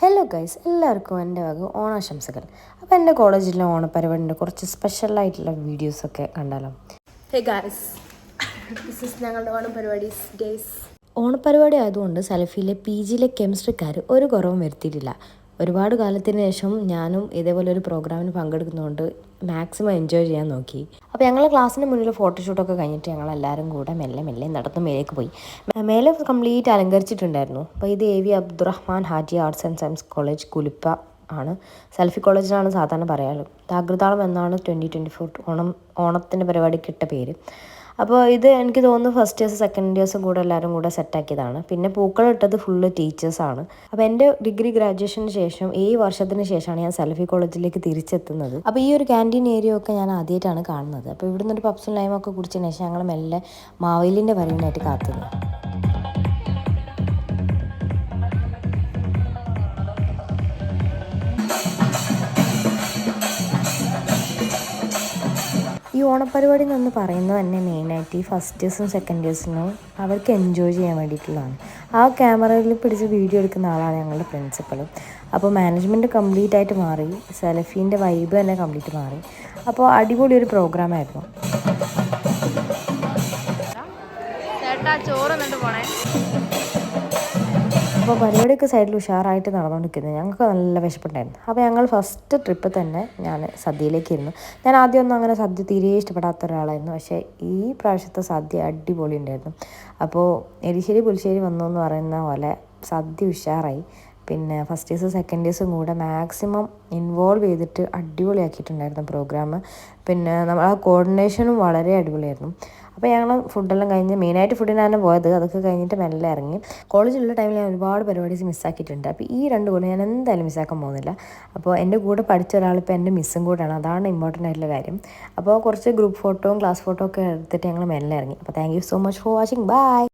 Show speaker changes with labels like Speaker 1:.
Speaker 1: Hello guys എല്ലാവർക്കും എന്റെ വക ഓണാശംസകൾ. അപ്പോൾ എന്റെ കോളേജിലെ ഓണപ്പരിപാടിന്റെ കുറച്ച് സ്പെഷ്യലായിട്ടുള്ള വീഡിയോസൊക്കെ കണ്ടാലോ?
Speaker 2: ഹേ ഗൈസ് ദിസ് ഇസ് ഞങ്ങളുടെ ഓണം പരിപാടി ഡേയ്സ്
Speaker 1: ഓണപ്പരിപാടി ആയതുകൊണ്ട് സലഫിയിലെ പി ജിയിലെ കെമിസ്ട്രിക്കാർ ഒരു കുറവും വരുത്തിയിട്ടില്ല. ഒരുപാട് കാലത്തിന് ശേഷം ഞാനും ഇതേപോലെ ഒരു പ്രോഗ്രാമിന് പങ്കെടുക്കുന്നതുകൊണ്ട് മാക്സിമം എൻജോയ് ചെയ്യാൻ നോക്കി. അപ്പോൾ ഞങ്ങൾ ക്ലാസ്സിന് മുന്നിൽ ഫോട്ടോഷൂട്ടൊക്കെ കഴിഞ്ഞിട്ട് ഞങ്ങൾ എല്ലാവരും കൂടെ മെല്ലെ മെല്ലെ നടന്ന് മേലേക്ക് പോയി. മേലെ കംപ്ലീറ്റ് അലങ്കരിച്ചിട്ടുണ്ടായിരുന്നു. അപ്പോൾ ഇത് A V Abdurahman Haji arts and science college കുലിപ്പ ആണ്. സെൽഫി കോളേജിലാണ് സാധാരണ പറയാറ്. താകൃതാളം എന്നാണ് ട്വന്റി ട്വന്റി ഫോർ ഓണം ഓണത്തിന്റെ പരിപാടിക്ക് ഇട്ട പേര്. അപ്പോൾ ഇത് എനിക്ക് തോന്നുന്നു ഫസ്റ്റ് ഇയേഴ്സ് സെക്കൻഡ് ഇയേഴ്സും കൂടെ എല്ലാവരും കൂടെ സെറ്റാക്കിയതാണ് പിന്നെ പൂക്കൾ ഇട്ടത് ഫുള്ള് ടീച്ചേഴ്സാണ് അപ്പോൾ എന്റെ ഡിഗ്രി ഗ്രാജുവേഷന് ശേഷം ഈ വർഷത്തിന് ശേഷമാണ് ഞാൻ സെൽഫി കോളേജിലേക്ക് തിരിച്ചെത്തുന്നത്. അപ്പോൾ ഈ ഒരു ക്യാന്റീൻ ഏരിയ ഒക്കെ ഞാൻ ആദ്യമായിട്ടാണ് കാണുന്നത്. അപ്പോൾ ഇവിടുന്ന് ഒരു പപ്സും ലൈമൊക്കെ കുടിച്ചതിന് ശേഷം ഞങ്ങൾ മെല്ലെ മാവേലിന്റെ വരവിനായിട്ട് കാത്തുന്നു. ഈ ഓണപ്പരിപാടി എന്ന് പറയുന്നത് തന്നെ മെയിനായിട്ട് ഈ ഫസ്റ്റ് ഇയേഴ്സും സെക്കൻഡ് ഇയേഴ്സിനും അവർക്ക് എൻജോയ് ചെയ്യാൻ വേണ്ടിയിട്ടുള്ളതാണ്. ആ ക്യാമറയിൽ പിടിച്ച് വീഡിയോ എടുക്കുന്ന ആളാണ് ഞങ്ങളുടെ പ്രിൻസിപ്പൾ അപ്പോൾ മാനേജ്മെന്റ് കംപ്ലീറ്റ് ആയിട്ട് മാറി സെലഫീന്റെ വൈബ് തന്നെ കംപ്ലീറ്റ് മാറി. അപ്പോൾ അടിപൊളി ഒരു പ്രോഗ്രാം ആയിരുന്നു.
Speaker 2: ചേട്ടാ ചോറ് എന്നിട്ട് പോണേ.
Speaker 1: അപ്പോൾ പരിപാടിയൊക്കെ സൈഡിൽ ഉഷാറായിട്ട് നടന്നുകൊണ്ടിരിക്കുന്നത് ഞങ്ങൾക്ക് നല്ല വിശപ്പുണ്ടായിരുന്നു. അപ്പോൾ ഞങ്ങൾ ഫസ്റ്റ് ട്രിപ്പ് തന്നെ ഞാൻ സദ്യയിലേക്ക് ഇരുന്നു. ഞാൻ ആദ്യമൊന്നും അങ്ങനെ സദ്യ തീരെ ഇഷ്ടപ്പെടാത്ത ഒരാളായിരുന്നു. പക്ഷേ ഈ പ്രാവശ്യത്തെ സദ്യ അടിപൊളി ഉണ്ടായിരുന്നു. അപ്പോൾ എരിശ്ശേരി പുലിശ്ശേരി വന്നു എന്ന് പറയുന്ന പോലെ സദ്യ ഉഷാറായി. പിന്നെ ഫസ്റ്റ് ഇയേഴ്സും സെക്കൻഡ് ഡേസും കൂടെ മാക്സിമം ഇൻവോൾവ് ചെയ്തിട്ട് അടിപൊളിയാക്കിയിട്ടുണ്ടായിരുന്നു പ്രോഗ്രാം പിന്നെ നമ്മൾ ആ കോർഡിനേഷനും വളരെ അടിപൊളിയായിരുന്നു. അപ്പോൾ ഞങ്ങൾ ഫുഡെല്ലാം കഴിഞ്ഞ് മെയിനായിട്ട് ഫുഡിനാണ് പോയത്. അതൊക്കെ കഴിഞ്ഞിട്ട് മെല്ലെ ഇറങ്ങി. കോളേജിലുള്ള ടൈമിൽ ഞാൻ ഒരുപാട് പരിപാടീസ് മിസ്സാക്കിയിട്ടുണ്ട് അപ്പോൾ ഈ രണ്ട് കൂടെ ഞാൻ എന്തായാലും മിസ്സാക്കാൻ പോകുന്നില്ല. അപ്പോൾ എന്റെ കൂടെ പഠിച്ച ഒരാൾ ഇപ്പോൾ എന്റെ മിസ്സും കൂടെയാണ്. അതാണ് ഇമ്പോർട്ടന്റ് ആയിട്ടുള്ള കാര്യം. അപ്പോൾ കുറച്ച് ഗ്രൂപ്പ് ഫോട്ടോയും ക്ലാസ് ഫോട്ടോ ഒക്കെ എടുത്തിട്ട് ഞങ്ങൾ മെല്ലെ ഇറങ്ങി. അപ്പോൾ thank you so much for watching bye